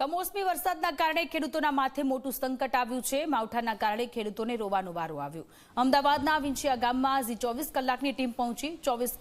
કમોસમી વરસાદના કારણે ખેડૂતોના માથે મોટું સંકટ આવ્યું છે. માવઠાના કારણે ખેડૂતોને રોવાનો વારો આવ્યો. અમદાવાદના વિંછિયા ગામમાં ઝી ચોવીસ કલાકની ટીમ પહોંચી. ચોવીસ,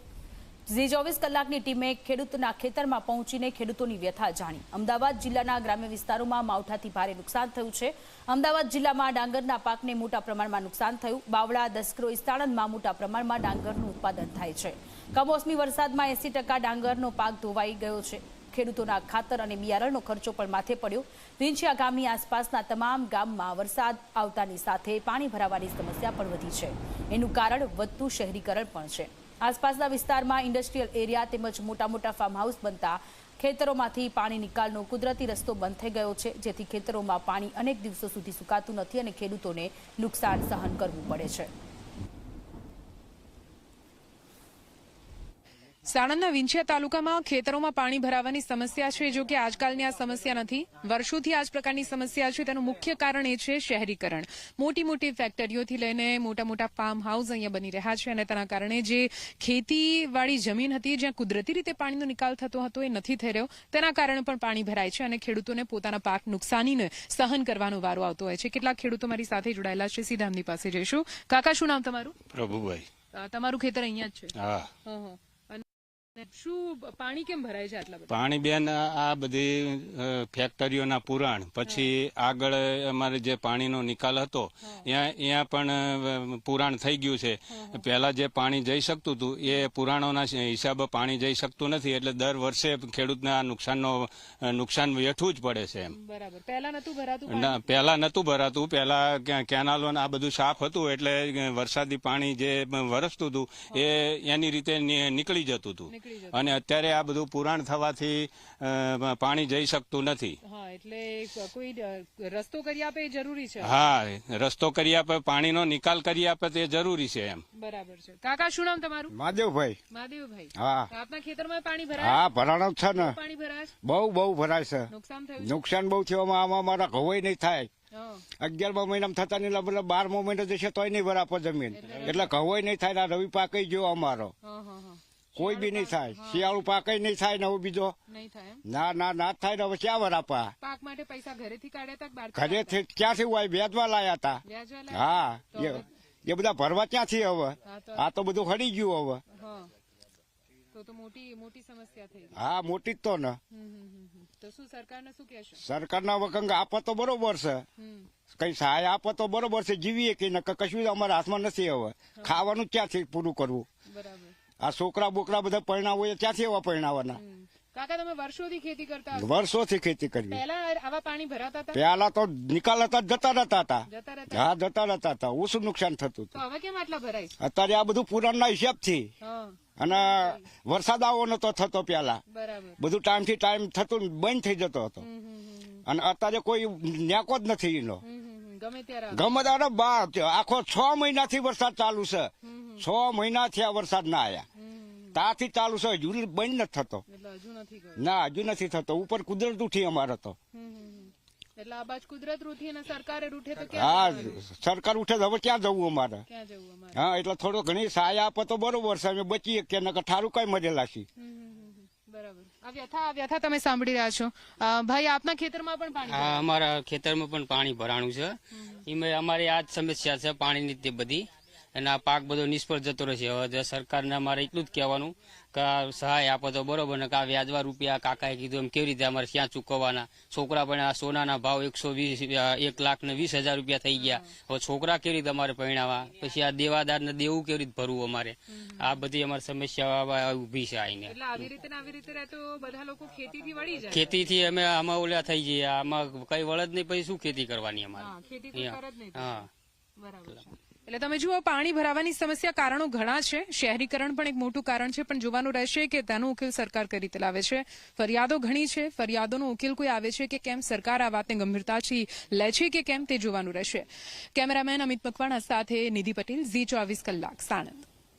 ઝી ચોવીસ કલાકની ટીમે ખેડૂતના ખેતરમાં પહોંચીને ખેડૂતોની વ્યથા જાણી. અમદાવાદ જિલ્લાના ગ્રામ્ય વિસ્તારોમાં માવઠાથી ભારે નુકસાન થયું છે. અમદાવાદ જિલ્લામાં ડાંગરના પાકને મોટા પ્રમાણમાં નુકસાન થયું. બાવળા દસક્રોઈ સાણંદમાં મોટા પ્રમાણમાં ડાંગરનું ઉત્પાદન થાય છે. કમોસમી વરસાદમાં એસી ડાંગરનો પાક ધોવાઈ ગયો છે. ખેડૂતોના ખાતર અને બિયારણનો ખર્ચો પણ માથે પડ્યો. રીંછિયા ગામની આસપાસના તમામ ગામમાં વરસાદ આવતાની સાથે પાણી ભરાવાની સમસ્યા પણ વધી છે. એનું કારણ વધતું શહેરીકરણ પણ છે. આસપાસના વિસ્તારમાં ઇન્ડસ્ટ્રીયલ એરિયા તેમજ મોટા મોટા ફાર્મ હાઉસ બનતા ખેતરોમાંથી પાણી નિકાલનો કુદરતી રસ્તો બંધ થઈ ગયો છે, જેથી ખેતરોમાં પાણી અનેક દિવસો સુધી સુકાતું નથી અને ખેડૂતોને નુકસાન સહન કરવું પડે છે. સાણંદના વિંછિયા તાલુકામાં ખેતરોમાં પાણી ભરાવાની સમસ્યા છે જો કે આજકાલની આ સમસ્યા નથી. વર્ષોથી આ જ પ્રકારની સમસ્યા છે તેનું મુખ્ય કારણ એ છે શહેરીકરણ. મોટી મોટી ફેક્ટરીઓથી લઈને મોટા મોટા ફાર્મ હાઉસ અહીંયા બની રહ્યા છે અને તેના કારણે જે ખેતીવાળી જમીન હતી જ્યાં કુદરતી રીતે પાણીનો નિકાલ થતો હતો એ નથી થઈ રહ્યો. તેના કારણે પણ પાણી ભરાય છે અને ખેડૂતોને પોતાના પાક નુકસાનીને સહન કરવાનો વારો આવતો હોય છે. કેટલાક ખેડૂતો મારી સાથે જોડાયેલા છે સીધા એમની પાસે જઈશું. કાકા શું નામ તમારું? પ્રભુભાઈ. તમારું ખેતર અહીંયા જ છે? હા. શું પાણી કેમ ભરાય છે આટલા પાણી બેન આ બધી ફેક્ટરીઓના પુરાણ. પછી આગળ અમારે જે પાણીનો નિકાલ હતો ત્યાં પણ પુરાણ થઈ ગયું છે. પહેલા જે પાણી જઈ શકતું હતું એ પુરાણોના હિસાબે પાણી જઈ શકતું નથી એટલે દર વર્ષે ખેડૂતને આ નુકસાનનો નુકસાન વેઠવું જ પડે છે એમ. બરાબર. પહેલા નતું ભરાતું ના પહેલા નતું ભરાતું. પહેલા કેનાલો આ બધું સાફ હતું એટલે વરસાદી પાણી જે વરસતું હતું એ એની રીતે નીકળી જતું હતું. અને અત્યારે આ બધું પુરાણ થવાથી પાણી જઈ શકતું નથી. એટલે કોઈ રસ્તો કરી આપે એ જરૂરી છે. હા રસ્તો કરી આપે પાણીનો નિકાલ કરી આપે તે જરૂરી છે એમ. બરાબર છે. કાકા શું નામ તમારું? મહાદેવભાઈ. મહાદેવભાઈ. હા. આપના ખેતરમાં પાણી ભરાય? હા ભરાણો છે ને. પાણી ભરાય? બહુ બહુ ભરાય છે. નુકસાન થયું નુકસાન બહુ થયું. આમાં આમાં મારા ઘવાઈ નહીં થાય. અગિયારમા મહિનામાં થતા નહીં મતલબ બારમો મહિનો જશે તોય નહીં ભરાપો જમીન. એટલે ઘવાઈ નહીં થાય ને રવિ પાક ગયો અમારો. હં, હં, હં. કોઈ બી નહીં થાય. શિયાળુ પાકે નહીં થાય ને હવે બીજો. નહીં થાય ના ના ના થાય ને હવે ક્યાં વરાપા? પાક માટે પૈસા ઘરેથી કાઢ્યા હતા ઘરેથી ક્યાંથી હોય વેચવા લાયા હતા હા એ- બધા ભરવા ક્યાંથી હવે? આ તો બધું હડી ગયું હવે. હં. મોટી જ તો ને. સરકારને વખંગ આપે તો બરોબર છે. કઈ સહાય આપો તો બરોબર છે. જીવીએ કે કશું અમારા હાથમાં નથી હવે. ખાવાનું ક્યાંથી પૂરું કરવું? બરાબર. આ છોકરા બોકરા બધા પરણાવો હોય ક્યાંથી એવા પરણાવવાના કાકા તમે વર્ષોથી ખેતી કરતા વર્ષોથી ખેતી કરવી પહેલા આવા પાણી ભરાતા હતા? પેલા તો નિકાલ હતા જતા રહેતા હતા. હા જતા રહેતા હતા. ઓછું નુકસાન થતું હતું. હવે કેમ આટલા ભરાય? અત્યારે આ બધું પુરાણના હિસાબથી. અને વરસાદ આવો નતો થતો પેલા બધું ટાઈમથી ટાઈમ થતું બંધ થઈ જતો હતો. અને અત્યારે કોઈ ન્યાકો જ નથી એનો. ગમે ત્યારે આખો છ મહિનાથી વરસાદ ચાલુ છે. છ મહિના આ વરસાદ ના આયા. ત્યાંથી ચાલુ છે. હજુ બંધ નથી થતો. એટલે હજુ નથી ગયો. ના હજુ નથી થતો. ઉપર કુદરત ઉઠી અમારે તો. એટલે આ બાજુ કુદરત રૂઠી અને સરકારે રૂઠે તો હા સરકાર ઉઠે તો હવે ક્યાં જવું અમારે? ક્યાં જવું અમારે? હા એટલે થોડો ઘણી સહાય આપે તો બરોબર છે. અમે બચીએ કે નકર ઠારું કઈ મરેલા છીએ હમ, હમ, હમ, હમ. બરાબર. આ વ્યથા આ વ્યથા તમે સાંભળી રહ્યા છો. ભાઈ આપના ખેતરમાં પણ પાણી હા અમારા ખેતરમાં પણ પાણી ભરાણું છે. એમાં અમારી આ જ સમસ્યા છે પાણીની તે બધી. અને આ પાક બધો નિષ્ફળ જતો રહેશે. હવે સરકારને અમારે એટલું જ કહેવાનું કે સહાય આપો તો બરોબર ને કે આ વ્યાજવા રૂપિયા કાકાએ કીધું એમ કેવી રીતે અમારે ક્યાં ચૂકવવાના? છોકરા પણ આ સોનાના ભાવ એકસો વીસ એક લાખ ને વીસ હજાર રૂપિયા થઈ ગયા. હવે છોકરા કેવી રીતે અમારે પરિણાવા? પછી આ દેવાદાર ને દેવું કેવી રીતે ભરવું અમારે? આ બધી અમારી સમસ્યા ઊભી છે આઈને. ખેતીથી અમે આમાં ઓલા થઈ જઈએ. આમાં કઈ વળદ નહીં પછી શું ખેતી કરવાની અમારે? હા. એટલે તમે જુઓ પાણી ભરાવાની સમસ્યા કારણો ઘણા છે. શહેરીકરણ પણ એક મોટું કારણ છે પણ જોવાનું રહેશે કે તેનો ઉકેલ સરકાર કઈ રીતે લાવે છે. ફરિયાદો ઘણી છે. ફરિયાદોનો ઉકેલ કોઈ આવે છે કે કેમ સરકાર આ વાતને ગંભીરતાથી લે છે કે કેમ તે જોવાનું રહેશે. કેમેરામેન અમિત મકવાણા સાથે નિધિ પટેલ ઝી ચોવીસ કલાક સાણંદ.